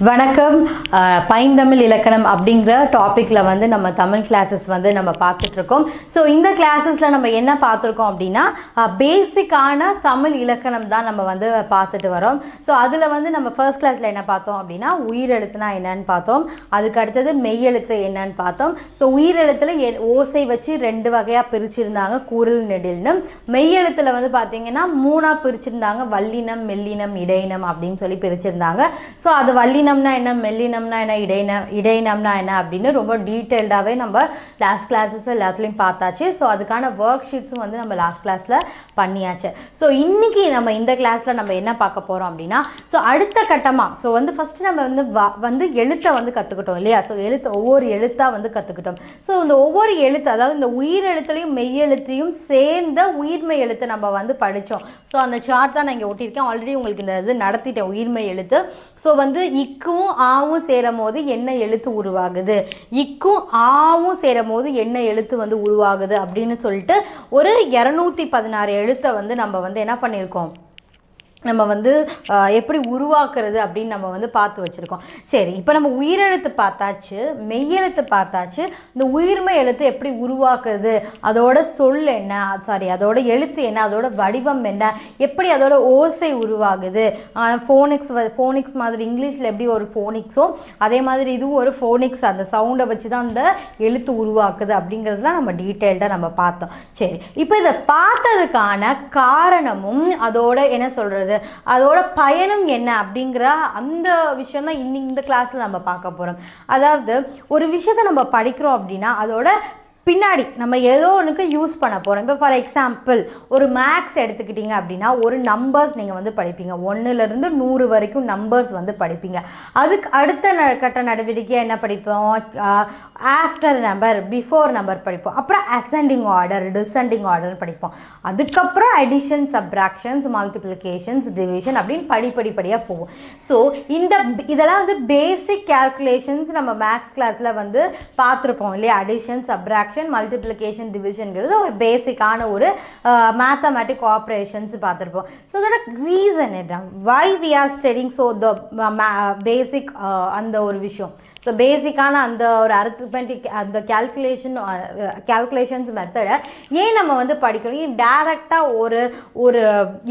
வணக்கம். பைந்தமிழ் இலக்கணம் அப்படிங்கிற டாப்பிக்கில் வந்து நம்ம தமிழ் கிளாஸஸ் வந்து நம்ம பார்த்துட்ருக்கோம். ஸோ இந்த கிளாஸஸில் நம்ம என்ன பார்த்துருக்கோம் அப்படின்னா பேசிக்கான தமிழ் இலக்கணம் தான் நம்ம வந்து பார்த்துட்டு வரோம். ஸோ அதில் வந்து நம்ம ஃபர்ஸ்ட் கிளாஸில் என்ன பார்த்தோம் அப்படின்னா உயிரெழுத்துனா என்னன்னு பார்த்தோம். அதுக்கு அடுத்தது மெய்யெழுத்து என்னன்னு பார்த்தோம். ஸோ உயிரெழுத்தில் எ ஓசை வச்சு ரெண்டு வகையாக பிரிச்சிருந்தாங்க குரல் நெடில்னு. மெய்யெழுத்தில் வந்து பார்த்தீங்கன்னா மூணாக பிரிச்சிருந்தாங்க வல்லினம் மெல்லினம் இடையினம் அப்படின்னு சொல்லி பிரிச்சிருந்தாங்க. ஸோ அது வல்லினம்னா என்ன மெல்லினம்னா என்ன இடையினம் இடையினம்னா என்ன அப்படின்னு ரொம்ப டீட்டெயில்டாகவே நம்ம லாஸ்ட் கிளாஸஸ் எல்லாத்துலேயும் பார்த்தாச்சு. ஸோ அதுக்கான ஒர்க் ஷீட்ஸும் வந்து நம்ம லாஸ்ட் கிளாஸில் பண்ணியாச்சு. ஸோ இன்றைக்கி நம்ம இந்த கிளாஸில் நம்ம என்ன பார்க்க போகிறோம் அப்படின்னா ஸோ அடுத்த கட்டமாக ஸோ வந்து ஃபஸ்ட்டு நம்ம வந்து வ- வந்து எழுத்தை வந்து கற்றுக்கிட்டோம் இல்லையா? ஸோ எழுத்து ஒவ்வொரு எழுத்தாக வந்து கற்றுக்கிட்டோம் ஸோ இந்த ஒவ்வொரு எழுத்து அதாவது இந்த உயிர் எழுத்துலையும் மெய்யெழுத்தையும் சேர்ந்த உயிர்மை எழுத்தை நம்ம வந்து படித்தோம் ஸோ அந்த சார்ட் தான் நான் இங்கே ஒட்டியிருக்கேன். ஆல்ரெடி உங்களுக்கு இந்த இது நடத்திட்டேன் உயிர்மை எழுத்து. ஸோ வந்து இக்கும் ஆவும் சேரும் போது என்ன எழுத்து உருவாகுது? இக்கும் ஆவும் சேரும் போது என்ன எழுத்து வந்து உருவாகுது அப்படின்னு சொல்லிட்டு ஒரு இரநூத்தி பதினாறு எழுத்தை வந்து நம்ம வந்து என்ன பண்ணியிருக்கோம்? நம்ம வந்து எப்படி உருவாக்குறது அப்படின்னு நம்ம வந்து பார்த்து வச்சுருக்கோம். சரி இப்போ நம்ம உயிரெழுத்து பார்த்தாச்சு மெய்யெழுத்து பார்த்தாச்சு இந்த உயிர்மை எழுத்து எப்படி உருவாக்குறது அதோட சொல் என்ன சாரி அதோட எழுத்து என்ன அதோட வடிவம் என்ன எப்படி அதோட ஓசை உருவாகுது ஃபோனிக்ஸ் ஃபோனிக்ஸ் மாதிரி இங்கிலீஷில் எப்படி ஒரு ஃபோனிக்ஸோ அதே மாதிரி இதுவும் ஒரு ஃபோனிக்ஸ் அந்த சவுண்டை வச்சு தான் அந்த எழுத்து உருவாக்குது அப்படிங்கிறதுலாம் நம்ம டீட்டெயில்டாக நம்ம பார்த்தோம். சரி இப்போ இதை பார்த்ததுக்கான காரணமும் அதோட என்ன சொல்கிறது அதோட பயனும் என்ன அப்படிங்கிற அந்த விஷயம் தான் இன்னி இந்த கிளாஸில் நம்ம பார்க்க போகிறோம் அதாவது ஒரு விஷயத்தை நம்ம படிக்கிறோம் அப்படின்னா அதோட பின்னாடி நம்ம ஏதோ ஒன்றுக்கு யூஸ் பண்ண போகிறோம் இப்போ ஃபார் எக்ஸாம்பிள் ஒரு மேக்ஸ் எடுத்துக்கிட்டிங்க அப்படின்னா ஒரு நம்பர்ஸ் நீங்கள் வந்து படிப்பீங்க. ஒன்றுலேருந்து நூறு வரைக்கும் நம்பர்ஸ் வந்து படிப்பீங்க. அதுக்கு அடுத்த ந- கட்ட நடவடிக்கை என்ன படிப்போம்? ஆஃப்டர் நம்பர் பிஃபோர் நம்பர் படிப்போம். அப்புறம் அசெண்டிங் ஆர்டர் டிசெண்டிங் ஆர்டர் படிப்போம். அதுக்கப்புறம் அடிஷன் சப்ராக்ஷன்ஸ் மல்டிப்ளிகேஷன்ஸ் டிவிஷன் அப்படின்னு படிப்படிப்படியாக போகும். ஸோ இந்த இதெல்லாம் வந்து பேசிக் கேல்குலேஷன்ஸ் நம்ம மேக்ஸ் கிளாஸில் வந்து பார்த்துருப்போம் இல்லையா? அடிஷன் சப்ராக்ஷன் மல்டிப்ளிகேஷன் டிவிஷன்கிறது ஒரு பேசிக்கான ஒரு மேத்தமேட்டிக் ஆப்ரேஷன்ஸ் பார்த்துருப்போம். ஸோ அதோட ரீசன் என்ன? Why we are studying so the basic அந்த ஒரு விஷயம்? ஸோ பேசிக்கான அந்த ஒரு அரித்மெட்டிக் அந்த கேல்குலேஷன் கேல்குலேஷன்ஸ் மெத்தடை ஏன் நம்ம வந்து படிக்கிறோம்? ஏன் டேரெக்டாக ஒரு ஒரு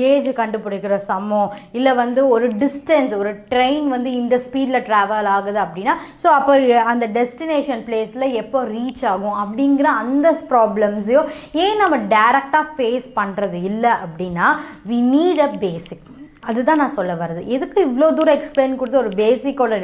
ஏஜ் கண்டுபிடிக்கிற சமம்? இல்லை வந்து ஒரு டிஸ்டன்ஸ் ஒரு ட்ரெயின் வந்து இந்த ஸ்பீடில் ட்ராவல் ஆகுது அப்படின்னா ஸோ அப்போ அந்த டெஸ்டினேஷன் பிளேஸில் எப்போ ரீச் ஆகும்? அப்படிங்கிற அந்த ப்ராப்ளம்ஸையும் ஏன் நம்ம டேரெக்டாக ஃபேஸ் பண்ணுறது இல்லை அப்படின்னா வி நீட் அ பேசிக் அதுதான் நான் சொல்ல வர்றது. எதுக்கு இவ்வளோ தூரம் எக்ஸ்பிளைன் கொடுத்து ஒரு பேசிக்கோட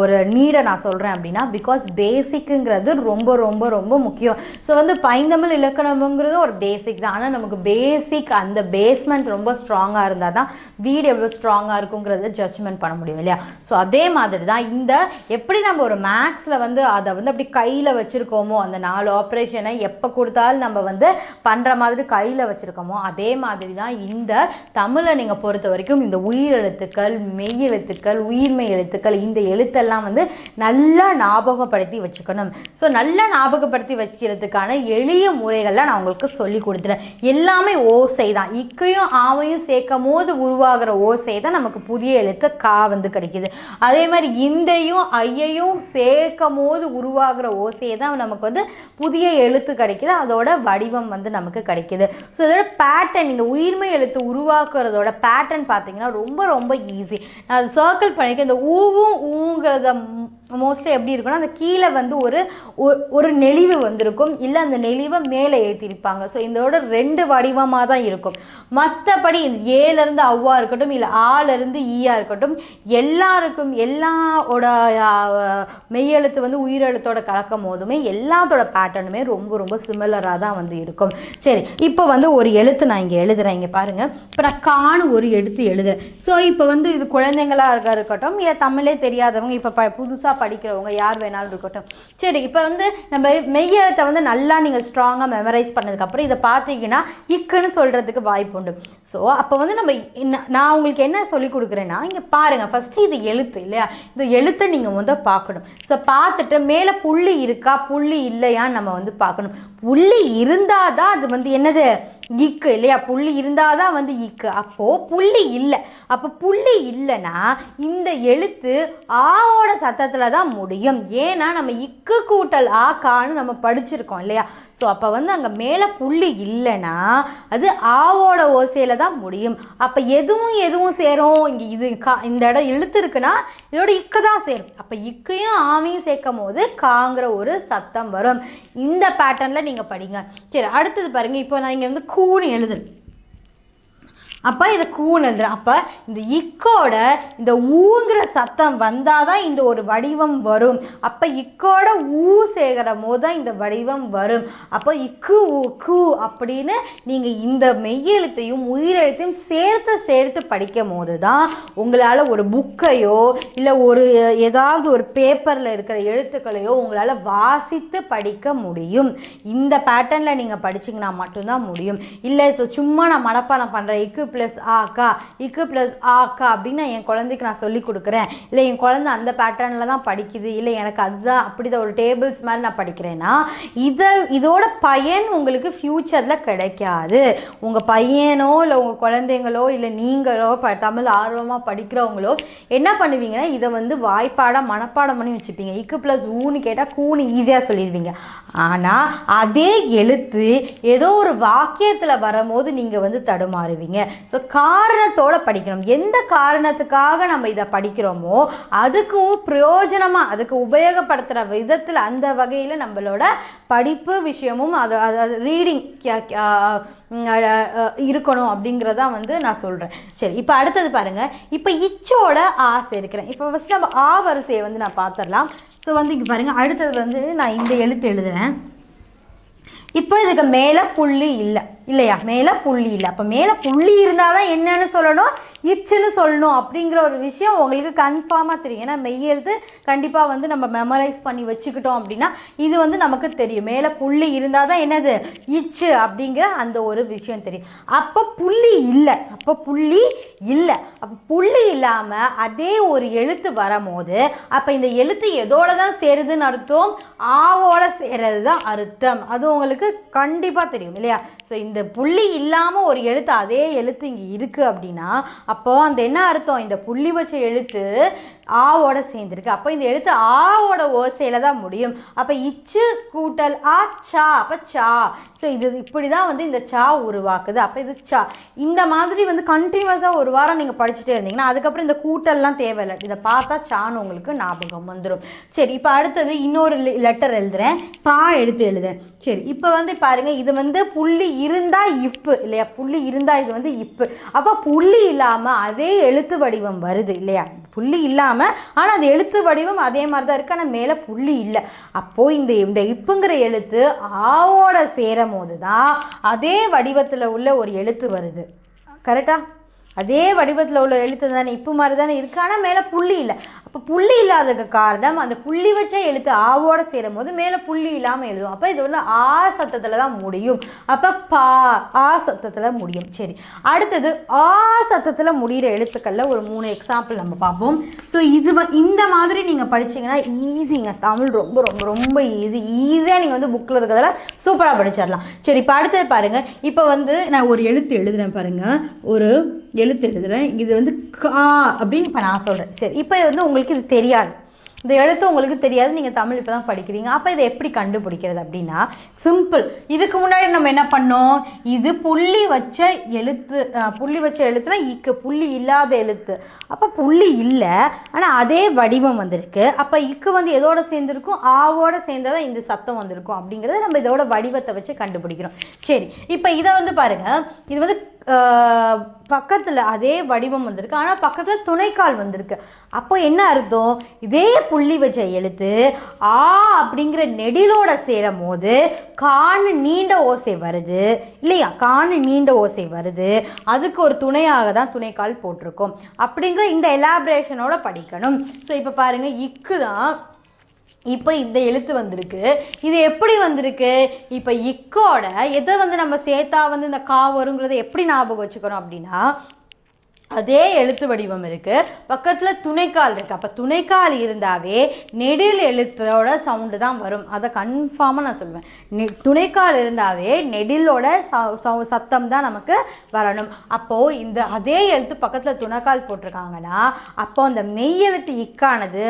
ஒரு நீடை நான் சொல்கிறேன் அப்படின்னா பிகாஸ் பேசிக்குங்கிறது ரொம்ப ரொம்ப ரொம்ப முக்கியம். ஸோ வந்து பைந்தமிழ் இலக்கணம்ங்கிறது ஒரு பேசிக் தான். ஆனால் நமக்கு பேசிக் அந்த பேஸ்மெண்ட் ரொம்ப ஸ்ட்ராங்காக இருந்தால் தான் வீடு எவ்வளோ ஸ்ட்ராங்காக இருக்குங்கிறத ஜட்ஜ்மெண்ட் பண்ண முடியும் இல்லையா? ஸோ அதே மாதிரி தான் இந்த எப்படி நம்ம ஒரு மேக்ஸில் வந்து அதை வந்து அப்படி கையில் வச்சுருக்கோமோ அந்த நாலு ஆப்ரேஷனை எப்போ கொடுத்தாலும் நம்ம வந்து பண்ணுற மாதிரி கையில் வச்சுருக்கோமோ அதே மாதிரி தான் இந்த தமிழை நீங்கள் பொறுத்த பொறுத்த வரைக்கும் இந்த உயிரெழுத்துக்கள் மெய் எழுத்துக்கள் உயிர்மெய் எழுத்துக்கள் இந்த எழுத்தெல்லாம் வந்து நல்லா ஞாபகப்படுத்தி வச்சுக்கணும். ஸோ நல்லா ஞாபகப்படுத்தி வைக்கிறதுக்கான எளிய முறைகள்லாம் நான் உங்களுக்கு சொல்லி கொடுத்துறேன் எல்லாமே ஓசை தான். இக்கையும் ஆவையும் சேர்க்கும் போது உருவாகிற ஓசை தான் நமக்கு புதிய எழுத்து கா வந்து கிடைக்குது. அதே மாதிரி இந்தையும் ஐயையும் சேர்க்கும் போது உருவாகிற ஓசையை தான் நமக்கு வந்து புதிய எழுத்து கிடைக்கிது. அதோட வடிவம் வந்து நமக்கு கிடைக்கிது. ஸோ இதோட பேட்டர்ன் இந்த உயிர்மை எழுத்து உருவாக்குறதோட பேட்டர்ன் பார்த்தீங்கன்னா ரொம்ப ரொம்ப ஈஸி நான் அது சர்க்கிள் பண்ணிக்க இந்த ஊவும் ஊங்கிறத மோஸ்ட்லி எப்படி இருக்குன்னா அந்த கீழே வந்து ஒரு ஒரு- ஒரு நெளிவு வந்திருக்கும். இல்லை அந்த நெளிவை மேலே ஏற்றிருப்பாங்க ஸோ இதோட ரெண்டு வடிவமாக தான் இருக்கும். மற்றபடி ஏலேருந்து அவ்வா இருக்கட்டும் இல்லை ஆலேருந்து ஈயா இருக்கட்டும் எல்லாருக்கும் எல்லாவோட மெய்யெழுத்து வந்து உயிரெழுத்தோட கலக்கும் போதுமே எல்லாத்தோட பேட்டர்னுமே ரொம்ப ரொம்ப சிமிலராக தான் வந்து இருக்கும். சரி இப்போ வந்து ஒரு எழுத்து நான் இங்கே எழுதுகிறேன் இங்கே பாருங்கள் இப்போ நான் காணு ஒரு எழுத்து எழுதுறேன். ஸோ இப்போ வந்து இது குழந்தைங்களாக இருக்க இருக்கட்டும் இல்லை தமிழே தெரியாதவங்க இப்போ ப புதுசாக படிக்கிறவங்க யார் வேணாலும் இருக்கட்டும். சரி இப்போ வந்து நம்ம மெய்யெழுத்தை வந்து நல்லா நீங்கள் ஸ்ட்ராங்காக மெமரைஸ் பண்ணதுக்கப்புறம் இதை பார்த்தீங்கன்னா இக்குன்னு சொல்கிறதுக்கு வாய்ப்பு உண்டு. ஸோ அப்போ வந்து நம்ம நான் உங்களுக்கு என்ன சொல்லி கொடுக்குறேன்னா இங்கே பாருங்கள் ஃபஸ்ட்டு இது எழுத்து இல்லையா? இந்த எழுத்தை நீங்கள் வந்து பார்க்கணும். ஸோ பார்த்துட்டு மேலே புள்ளி இருக்கா புள்ளி இல்லையான்னு நம்ம வந்து பார்க்கணும். புள்ளி இருந்தால் தான் அது வந்து என்னது? கிக்கு இல்லையா? புள்ளி இருந்தால் தான் வந்து இக்கு அப்போது புள்ளி இல்லை. அப்போ புள்ளி இல்லைன்னா இந்த எழுத்து ஆவோட சத்தத்தில் தான் முடியும். ஏன்னா நம்ம இக்கு கூட்டல் ஆ கான்னு நம்ம படிச்சிருக்கோம் இல்லையா? ஸோ அப்போ வந்து அங்கே மேலே புள்ளி இல்லைன்னா அது ஆவோட ஓசையில் தான் முடியும். அப்போ எதுவும் எதுவும் சேரும்? இங்கே இது கா இந்த இடம் இழுத்து இருக்குன்னா இதோட இக்கு தான் சேரும். அப்போ இக்கையும் ஆமையும் சேர்க்கும் போது காங்கிற ஒரு சத்தம் வரும். இந்த பேட்டர்னில் நீங்கள் படிங்க. சரி அடுத்தது பாருங்கள் இப்போ நான் இங்கே வந்து கூன்னு எழுதுறேன். அப்போ இதை கூன் எழுதுற அப்போ இந்த இக்கோட இந்த ஊங்கிற சத்தம் வந்தால் தான் இந்த ஒரு வடிவம் வரும். அப்போ இக்கோட ஊ சேர்கிற போது தான் இந்த வடிவம் வரும். அப்போ இக்கு ஊ கு அப்படின்னு நீங்கள் இந்த மெய்யெழுத்தையும் உயிரெழுத்தையும் சேர்த்து சேர்த்து படிக்கும் போது தான் உங்களால் ஒரு புக்கையோ இல்லை ஒரு ஏதாவது ஒரு பேப்பரில் இருக்கிற எழுத்துக்களையோ உங்களால் வாசித்து படிக்க முடியும். இந்த பேட்டர்னில் நீங்கள் படிச்சிங்கன்னா மட்டும்தான் முடியும். இல்லை சும்மா நான் மனப்பாடம் பண்ணுறேன் இக்கு ப்ளஸ் ஆக்கா இக்கு ப்ளஸ் ஆக்கா அப்படின்னு நான் என் குழந்தைக்கு நான் சொல்லி கொடுக்குறேன். இல்லை என் குழந்தை அந்த பேட்டர்னில் தான் படிக்குது. இல்லை எனக்கு அதுதான் அப்படிதான் ஒரு டேபிள்ஸ் மாதிரி நான் படிக்கிறேன்னா இதை இதோட பயன் உங்களுக்கு ஃப்யூச்சரில் கிடைக்காது. உங்கள் பையனோ இல்லை உங்கள் குழந்தைங்களோ இல்லை நீங்களோ ப தமிழ் ஆர்வமாக படிக்கிறவங்களோ என்ன பண்ணுவீங்கன்னா இதை வந்து வாய்ப்பாடாக மனப்பாடம் பண்ணி வச்சுப்பீங்க. இக்கு ப்ளஸ் ஊன்னு கேட்டால் கூன்னு ஈஸியாக சொல்லிடுவீங்க. ஆனால் அதே எழுத்து ஏதோ ஒரு வாக்கியத்தில் வரும்போது நீங்கள் வந்து தடுமாறுவீங்க. ஸோ காரணத்தோட படிக்கணும். எந்த காரணத்துக்காக நம்ம இதை படிக்கிறோமோ அதுக்கும் பிரயோஜனமாக அதுக்கு உபயோகப்படுத்துகிற விதத்தில் அந்த வகையில் நம்மளோட படிப்பு விஷயமும் அது அது ரீடிங் இருக்கணும் அப்படிங்கிறதான் வந்து நான் சொல்கிறேன் சரி இப்போ அடுத்தது பாருங்கள் இப்போ இச்சோட ஆசை எடுக்கிறேன் இப்போ ஃபஸ்ட் நம்ம ஆ வரிசையை வந்து நான் பார்த்துடலாம் ஸோ வந்து இங்கே பாருங்கள் அடுத்தது வந்து நான் இந்த எழுத்து எழுதுகிறேன் இப்போ இதுக்கு மேலே புள்ளி இல்லை. இல்லையா? மேலே புள்ளி இல்லை. அப்போ மேலே புள்ளி இருந்தால் தான் என்னன்னு சொல்லணும். இச்சுன்னு சொல்லணும் அப்படிங்கிற ஒரு விஷயம் உங்களுக்கு கன்ஃபார்மாக தெரியும். ஏன்னா மெய்யெழுத்து கண்டிப்பாக வந்து நம்ம மெமரைஸ் பண்ணி வச்சுக்கிட்டோம் அப்படின்னா இது வந்து நமக்கு தெரியும். மேலே புள்ளி இருந்தால் தான் என்னது? இச்சு அப்படிங்கிற அந்த ஒரு விஷயம் தெரியும். அப்போ புள்ளி இல்லை. அப்போ புள்ளி இல்லை. அப்போ புள்ளி இல்லாமல் அதே ஒரு எழுத்து வரும்போது அப்போ இந்த எழுத்து எதோட தான் சேருதுன்னு அர்த்தம்? ஆவோட சேருறது தான் அர்த்தம். அது உங்களுக்கு கண்டிப்பாக தெரியும் இல்லையா? ஸோ இந்த புள்ளி இல்லாமல் ஒரு எழுத்து அதே எழுத்து இங்கே இருக்குது அப்படின்னா அப்போது அந்த என்ன அர்த்தம்? இந்த புள்ளி வச்ச எழுத்து ஆவோட சேர்ந்துருக்கு. அப்போ இந்த எழுத்து ஆவோட ஓசையில் தான் முடியும். அப்போ இச்சு கூட்டல் ஆ சா அப்போ சா. ஸோ இது இப்படி தான் வந்து இந்த சா உருவாக்குது. அப்போ இது சா இந்த மாதிரி வந்து கண்டினியூஸாக ஒரு வாரம் நீங்கள் படிச்சுட்டே இருந்தீங்கன்னா அதுக்கப்புறம் இந்த கூட்டல்லாம் தேவையில்லை. இதை பார்த்தா சான்னு உங்களுக்கு ஞாபகம் வந்துடும் சரி இப்போ அடுத்தது இன்னொரு லெட்டர் எழுதுறேன். பா எடுத்து எழுதுறேன். சரி இப்போ வந்து பாருங்கள் இது வந்து புள்ளி இருந்தால் இப்பு இல்லையா? புள்ளி இருந்தால் இது வந்து இப்பு. அப்போ புள்ளி இல்லாமல் அதே எழுத்து வடிவம் வருது இல்லையா? புள்ளி இல்லாமல் ஆனால் அது எழுத்து வடிவம் அதே மாதிரி தான் இருக்குது ஆனால் மேலே புள்ளி இல்லை. அப்போது இந்த இந்த இப்புங்கிற எழுத்து ஆவோட போது தான் அதே வடிவத்தில் உள்ள ஒரு எழுத்து வருது. கரெக்டாக அதே வடிவத்தில் உள்ள எழுத்து தானே இப்போ மாதிரி தானே இருக்குது ஆனால் மேலே புள்ளி இல்லை. அப்போ புள்ளி இல்லாததுக்கு காரணம் அந்த புள்ளி வச்ச எழுத்து ஆவோட சேரும் போது மேலே புள்ளி இல்லாமல் எழுதும். அப்போ இது வந்து ஆ சத்தத்தில் தான் முடியும். அப்போ பா ஆ சத்தத்தில் முடியும். சரி. அடுத்தது ஆ சத்தத்தில் முடிகிற எழுத்துக்களில் ஒரு மூணு எக்ஸாம்பிள் நம்ம பார்ப்போம். ஸோ இது இந்த மாதிரி நீங்கள் படிச்சீங்கன்னா ஈஸிங்க தமிழ் ரொம்ப ரொம்ப ரொம்ப ஈஸி ஈஸியாக நீங்கள் வந்து புக்கில் இருக்கிறதுல சூப்பராக படிச்சிடலாம் சரி இப்போ அடுத்தது பாருங்கள் இப்போ வந்து நான் ஒரு எழுத்து எழுதுகிறேன் பாருங்கள் ஒரு எழுத்து எழுதுகிறேன் இது வந்து கா அப்படின்னு இப்போ நான் சொல்கிறேன் சரி இப்போ வந்து உங்களுக்கு இது தெரியாது. இந்த எழுத்து உங்களுக்கு தெரியாது. நீங்கள் தமிழ் இப்போ தான் படிக்கிறீங்க. அப்போ இதை எப்படி கண்டுபிடிக்கிறது அப்படின்னா சிம்பிள் இதுக்கு முன்னாடி நம்ம என்ன பண்ணோம்? இது புள்ளி வச்ச எழுத்து புள்ளி வச்ச எழுத்துனா இக்கு புள்ளி இல்லாத எழுத்து. அப்போ புள்ளி இல்லை ஆனால் அதே வடிவம் வந்திருக்கு. அப்போ இக்கு வந்து எதோட சேர்ந்துருக்கும்? ஆவோட சேர்ந்தால் தான் இந்த சத்தம் வந்திருக்கும் அப்படிங்கிறத நம்ம இதோட வடிவத்தை வச்சு கண்டுபிடிக்கிறோம். சரி இப்போ இதை வந்து பாருங்கள் இது வந்து பக்கத்தில் அதே வடிவம் வந்திருக்கு. ஆனால் பக்கத்தில் துணைக்கால் வந்திருக்கு. அப்போ என்ன அர்த்தம்? இதே புள்ளி வச்ச எழுத்து ஆ அப்படிங்கிற நெடிலோட சேரும் போது காணு நீண்ட ஓசை வருது. இல்லையா? காணு நீண்ட ஓசை வருது. அதுக்கு ஒரு துணையாக தான் துணைக்கால் போட்டிருக்கோம். அப்படிங்கிற இந்த எலாபரேஷனோட படிக்கணும். ஸோ இப்போ பாருங்கள் இக்கு தான் இப்போ இந்த எழுத்து வந்திருக்கு. இது எப்படி வந்திருக்கு? இப்போ இக்கோட எதை வந்து நம்ம சேர்த்தா வந்து இந்த கா வருங்கிறத எப்படி ஞாபகம் வச்சுக்கணும் அப்படின்னா அதே எழுத்து வடிவம் இருக்குது பக்கத்தில் துணைக்கால் இருக்குது அப்போ துணைக்கால் இருந்தாவே நெடில் எழுத்தோட சவுண்டு தான் வரும். அதை கன்ஃபார்மாக நான் சொல்லுவேன் நெ- துணைக்கால் இருந்தாவே நெடிலோட ச- சத்தம் தான் நமக்கு வரணும். அப்போது இந்த அதே எழுத்து பக்கத்தில் துணைக்கால் போட்டிருக்காங்கன்னா அப்போ அந்த மெய் எழுத்து இக்கானது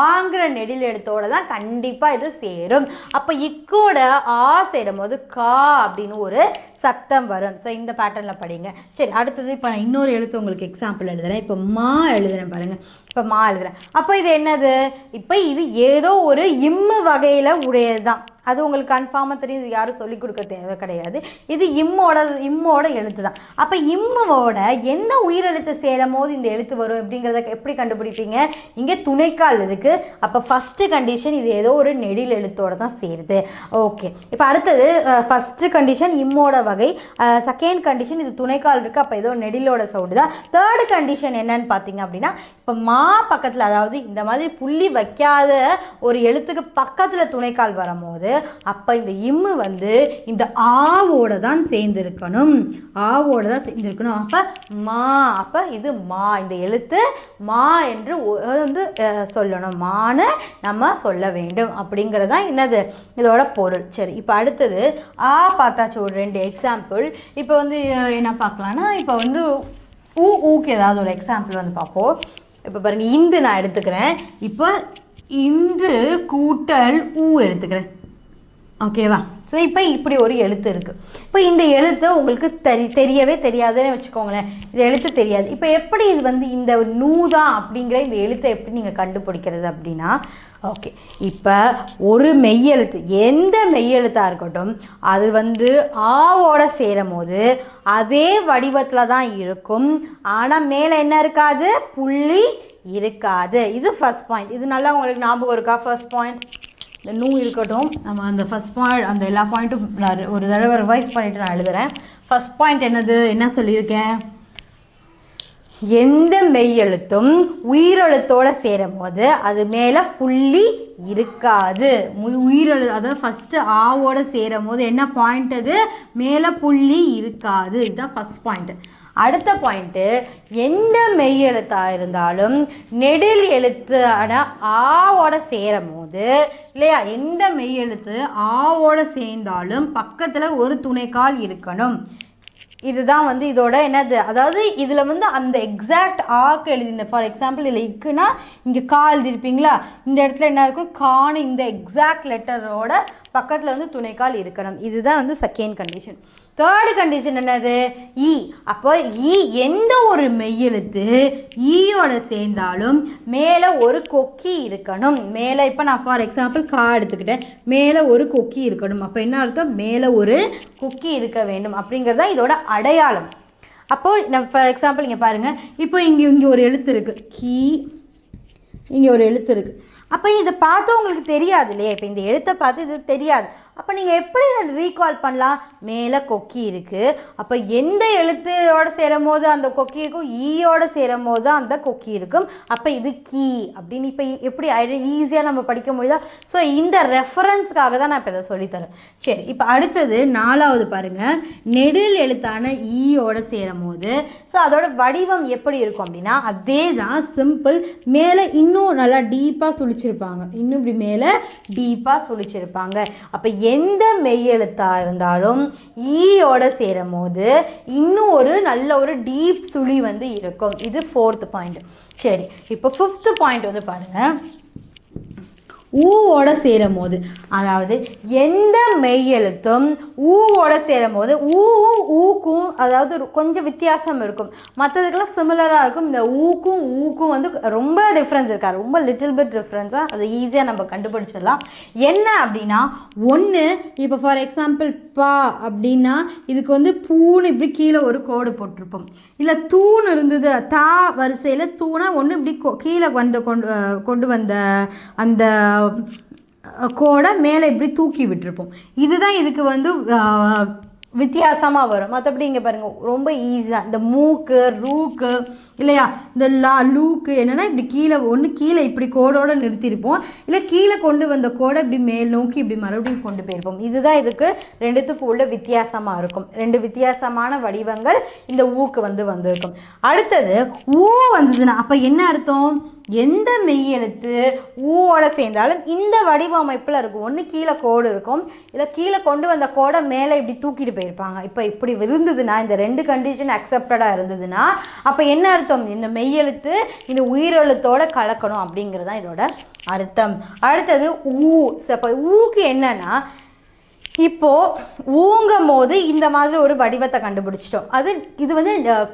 ஆங்கிற நெடில் எழுத்தோட தான் கண்டிப்பாக இது சேரும். அப்போ இக்கோட ஆ சேரும் போது கா அப்படின்னு ஒரு சத்தம் வரும். ஸோ இந்த பேட்டர்னில் படிங்க. சரி அடுத்தது இப்போ நான் இன்னொரு எழுத்து உங்களுக்கு எக்ஸாம்பிள் எழுதுகிறேன் இப்போ மா எழுதுகிறேன் பாருங்கள் இப்போ மா எழுதுறேன். அப்போ இது என்னது? இப்போ இது ஏதோ ஒரு இம்மு வகையில் உடையது தான் அது உங்களுக்கு கன்ஃபார்மாக தெரியும் இது யாரும் சொல்லிக் கொடுக்க தேவை கிடையாது. இது இம்மோட இம்மோட எழுத்து தான். அப்போ இம்முவோட எந்த உயிரெழுத்து சேரும் போது இந்த எழுத்து வரும் அப்படிங்கிறத எப்படி கண்டுபிடிப்பீங்க? இங்கே துணைக்கால் இருக்குது அப்போ ஃபஸ்ட்டு கண்டிஷன் இது ஏதோ ஒரு நெடில் எழுத்தோட தான் சேருது. ஓகே இப்போ அடுத்தது ஃபஸ்ட்டு கண்டிஷன் இம்மோட வகை. செகண்ட் கண்டிஷன் இது துணைக்கால் இருக்குது அப்போ ஏதோ நெடிலோட சவுண்டு தான். தேர்டு கண்டிஷன் என்னன்னு பார்த்தீங்க அப்படின்னா இப்போ மா பக்கத்தில் அதாவது இந்த மாதிரி புள்ளி வைக்காத ஒரு எழுத்துக்கு பக்கத்தில் துணைக்கால் வரும்போது அப்போ இந்த இம்மு வந்து இந்த ஆவோட தான் சேர்ந்துருக்கணும். ஆவோட தான் சேர்ந்துருக்கணும். அப்போ மா அப்போ இது மா. இந்த எழுத்து மா என்று வந்து சொல்லணும். மான்னு நம்ம சொல்ல வேண்டும். அப்படிங்கிறது தான் என்னது? இதோட பொருள். சரி இப்போ அடுத்தது ஆ பார்த்தாச்சு ஒரு ரெண்டு எக்ஸாம்பிள் இப்போ வந்து என்ன பார்க்கலான்னா இப்போ வந்து ஊ ஊக்கு ஏதாவது ஒரு எக்ஸாம்பிள் வந்து பார்ப்போம். இப்போ பாருங்கள் இந்து நான் எடுத்துக்கிறேன். இப்போ இந்து கூட்டல் ஊ எடுத்துக்கிறேன். ஓகேவா ஸோ இப்போ இப்படி ஒரு எழுத்து இருக்குது இப்போ இந்த எழுத்து உங்களுக்கு தெரி தெரியவே தெரியாதுன்னு வச்சுக்கோங்களேன். இந்த எழுத்து தெரியாது. இப்போ எப்படி இது வந்து இந்த நூதா அப்படிங்கிற இந்த எழுத்தை எப்படி நீங்கள் கண்டுபிடிக்கிறது அப்படின்னா ஓகே இப்போ ஒரு மெய்யெழுத்து எந்த மெய்யெழுத்தாக இருக்கட்டும் அது வந்து ஆவோட சேரும் போது அதே வடிவத்தில் தான் இருக்கும். ஆனால் மேலே என்ன இருக்காது? புள்ளி இருக்காது. இது ஃபஸ்ட் பாயிண்ட் இது நல்லா உங்களுக்கு ஞாபகம் இருக்கா ஃபர்ஸ்ட் பாயிண்ட் இந்த நூ இருக்கட்டும் நம்ம அந்த ஃபஸ்ட் பாயிண்ட் அந்த எல்லா பாயிண்ட்டும் நான் ஒரு தடவை ரிவைஸ் பண்ணிவிட்டு நான் எழுதுகிறேன் ஃபஸ்ட் பாயிண்ட் என்னது? என்ன சொல்லியிருக்கேன்? எந்த மெய்யெழுத்தும் உயிரெழுத்தோடு சேரும் போது அது மேலே புள்ளி இருக்காது. உயிரெழு அதாவது ஃபஸ்ட்டு ஆவோடு சேரும் போது என்ன பாயிண்ட் அது? மேலே புள்ளி இருக்காது. இதுதான் ஃபஸ்ட் பாயிண்ட்டு அடுத்த பாயிண்ட்டு எந்த மெய் எழுத்தாக இருந்தாலும் நெடில் எழுத்து ஆவோட சேரும் போது இல்லையா? எந்த மெய்யெழுத்து ஆவோட சேர்ந்தாலும் பக்கத்தில் ஒரு துணைக்கால் இருக்கணும். இதுதான் வந்து இதோட என்னது? அதாவது இதில் வந்து அந்த எக்ஸாக்ட் ஆக்கு எழுதின ஃபார் எக்ஸாம்பிள் இதில் இக்குன்னா இங்கே கா எழுதியிருப்பீங்களா இந்த இடத்துல என்ன இருக்கும்? கான்னு இந்த எக்ஸாக்ட் லெட்டரோட பக்கத்தில் வந்து துணைக்கால் இருக்கணும். இதுதான் வந்து செகண்ட் கண்டிஷன் தேர்டு கண்டிஷன் என்னது? ஈ அப்போ ஈ எந்த ஒரு மெய்யெழுத்து e ஈயோட சேர்ந்தாலும் மேலே ஒரு கொக்கி இருக்கணும். மேலே இப்போ நான் ஃபார் எக்ஸாம்பிள் கா எடுத்துக்கிட்டேன். மேலே ஒரு கொக்கி இருக்கணும். அப்போ என்ன அர்த்தம்? மேலே ஒரு கொக்கி இருக்க வேண்டும். அப்படிங்கிறது தான் இதோட அடையாளம். அப்போது நம்ம ஃபார் எக்ஸாம்பிள் இங்கே பாருங்கள் இப்போ இங்கே இங்கே ஒரு எழுத்து இருக்குது கீ இங்கே ஒரு எழுத்து இருக்குது அப்போ இதை பார்த்து உங்களுக்கு தெரியாது இல்லையா? இப்போ இந்த எழுத்தை பார்த்து இது தெரியாது. அப்போ நீங்கள் எப்படி இதை ரீகால் பண்ணலாம்? மேலே கொக்கி இருக்குது அப்போ எந்த எழுத்தோடு சேரும் போது அந்த கொக்கி இருக்கும்? ஈயோடு சேரும் போது அந்த கொக்கி இருக்கும். அப்போ இது கீ அப்படின்னு இப்போ எப்படி ஈஸியாக நம்ம படிக்க முடியுதா? ஸோ இந்த ரெஃபரன்ஸ்க்காக தான் நான் இப்போ இதை சொல்லித்தரேன். சரி இப்போ அடுத்தது நாலாவது பாருங்கள் நெடில் எழுத்தான ஈயோடு சேரும் போது ஸோ அதோட வடிவம் எப்படி இருக்கும் அப்படின்னா அதே தான் சிம்பிள் மேலே இன்னும் நல்லா டீப்பாக சுழிச்சிருப்பாங்க. இன்னும் இப்படி மேலே டீப்பாக சுழிச்சிருப்பாங்க. அப்போ எந்த மெய்யெழுத்தாக இருந்தாலும் ஈயோட சேரும் போது இன்னும் ஒரு நல்ல ஒரு டீப் சுழி வந்து இருக்கும். இது ஃபோர்த்து பாயிண்ட் சரி இப்போ ஃபிஃப்த்து பாயிண்ட் வந்து பாருங்கள் ஊவோட சேரும் போது அதாவது எந்த மெய்யெழுத்தும் ஊவோட சேரும் போது ஊவும் ஊக்கும் அதாவது கொஞ்சம் வித்தியாசம் இருக்கும். மற்றதுக்கெல்லாம் சிமிலராக இருக்கும். இந்த ஊக்கும் ஊக்கும் வந்து ரொம்ப டிஃப்ரென்ஸ் இருக்கா? ரொம்ப லிட்டில் பிட் டிஃப்ரென்ஸாக அதை ஈஸியாக நம்ம கண்டுபிடிச்சிடலாம். என்ன அப்படின்னா ஒன்று இப்போ ஃபார் எக்ஸாம்பிள் பா அப்படின்னா இதுக்கு வந்து பூன்னு இப்படி கீழே ஒரு கோடு போட்டிருப்போம். இல்லை தூண் இருந்தது தா வரிசையில் தூணாக ஒன்று இப்படி கொ- கீழே வந்து கொண்டு கொண்டு வந்த அந்த கோடை மேலே இப்படி தூக்கி விட்டுருப்போம். இதுதான் இதுக்கு வந்து வித்தியாசமாக வரும். மற்றபடி இங்கே பாருங்கள் ரொம்ப ஈஸியாக இந்த மூக்கு ரூக்கு இல்லையா இந்த லா லூக்கு என்னென்னா இப்படி கீழே ஒன்று கீழே இப்படி கோடோடு நிறுத்தியிருப்போம் இல்லை கீழே கொண்டு வந்த கோடை இப்படி மேல் நோக்கி இப்படி மறுபடியும் கொண்டு போயிருப்போம். இதுதான் இதுக்கு ரெண்டுத்துக்கும் உள்ள வித்தியாசமாக இருக்கும். ரெண்டு வித்தியாசமான வடிவங்கள் இந்த ஊக்கு வந்து வந்திருக்கும். அடுத்தது ஊ வந்ததுன்னா அப்போ என்ன அர்த்தம்? எந்த மெய்யெழுத்து ஊவோட சேர்ந்தாலும் இந்த வடிவமைப்பில் இருக்கும் ஒன்று கீழே கோடு இருக்கும். இதை கீழே கொண்டு வந்த கோடை மேலே இப்படி தூக்கிட்டு போயிருப்பாங்க. இப்போ இப்படி இருந்ததுன்னா இந்த ரெண்டு கண்டிஷன் அக்செப்டடாக இருந்ததுன்னா அப்போ என்ன அர்த்தம்? இந்த மெய்யெழுத்து இந்த உயிரெழுத்தோட கலக்கணும் அப்படிங்கிறது தான் இதோட அர்த்தம். அடுத்தது ஊ. இப்போ ஊக்கு என்னன்னா இப்போ ஊங்கும் போது இந்த மாதிரி ஒரு வடிவத்தை கண்டுபிடிச்சிட்டோம். அது இது வந்து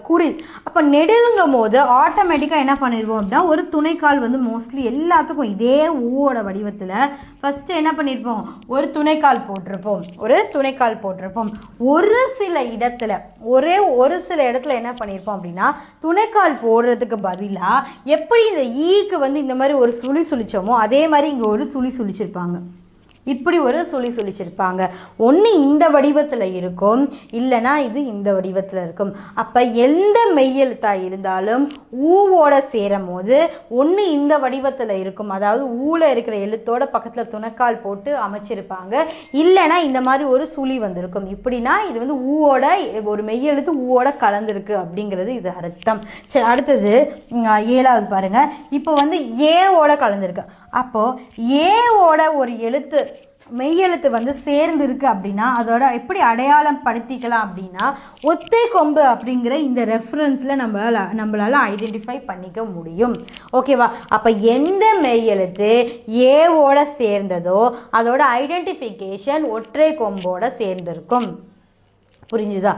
குரில். அப்போ நெடுங்கும் போது ஆட்டோமேட்டிக்காக என்ன பண்ணிடுவோம் அப்படின்னா ஒரு துணைக்கால் வந்து மோஸ்ட்லி எல்லாத்துக்கும் இதே ஊவோட வடிவத்தில் ஃபஸ்ட்டு என்ன பண்ணியிருப்போம் ஒரு துணைக்கால் போட்டிருப்போம். ஒரு துணைக்கால் போட்டிருப்போம். ஒரு சில இடத்துல ஒரே ஒரு சில இடத்துல என்ன பண்ணியிருப்போம் அப்படின்னா துணைக்கால் போடுறதுக்கு பதிலாக எப்படி இந்த ஈக்கு வந்து இந்த மாதிரி ஒரு சுழி சுழிச்சோமோ அதே மாதிரி இங்கே ஒரு சுழி சுழிச்சிருப்பாங்க. இப்படி ஒரு சுழி சொல்லிச்சிருப்பாங்க. ஒன்று இந்த வடிவத்தில் இருக்கும் இல்லைனா இது இந்த வடிவத்தில் இருக்கும். அப்போ எந்த மெய்யெழுத்தாக இருந்தாலும் ஊவோட சேரும் போது ஒன்று இந்த வடிவத்தில் இருக்கும். அதாவது ஊவில் இருக்கிற எழுத்தோட பக்கத்தில் துணைக்கால் போட்டு அமைச்சிருப்பாங்க. இல்லைனா இந்த மாதிரி ஒரு சுழி வந்திருக்கும். இப்படின்னா இது வந்து ஊவோட ஒரு மெய்யெழுத்து ஊவோட கலந்துருக்கு அப்படிங்கிறது இது அர்த்தம். சரி அடுத்தது ஏழாவது பாருங்கள் இப்போ வந்து ஏவோட கலந்துருக்கு. அப்போது ஏவோட ஒரு எழுத்து மெய்யெழுத்து வந்து சேர்ந்துருக்கு அப்படின்னா அதோட எப்படி அடையாளம் படுத்திக்கலாம் அப்படின்னா ஒத்தை கொம்பு அப்படிங்கிற இந்த ரெஃபரன்ஸில் நம்மளால் நம்மளால் ஐடென்டிஃபை பண்ணிக்க முடியும். ஓகேவா அப்போ எந்த மெய்யெழுத்து ஏவோட சேர்ந்ததோ அதோட ஐடென்டிஃபிகேஷன் ஒற்றை கொம்போட சேர்ந்திருக்கும். புரிஞ்சுதா?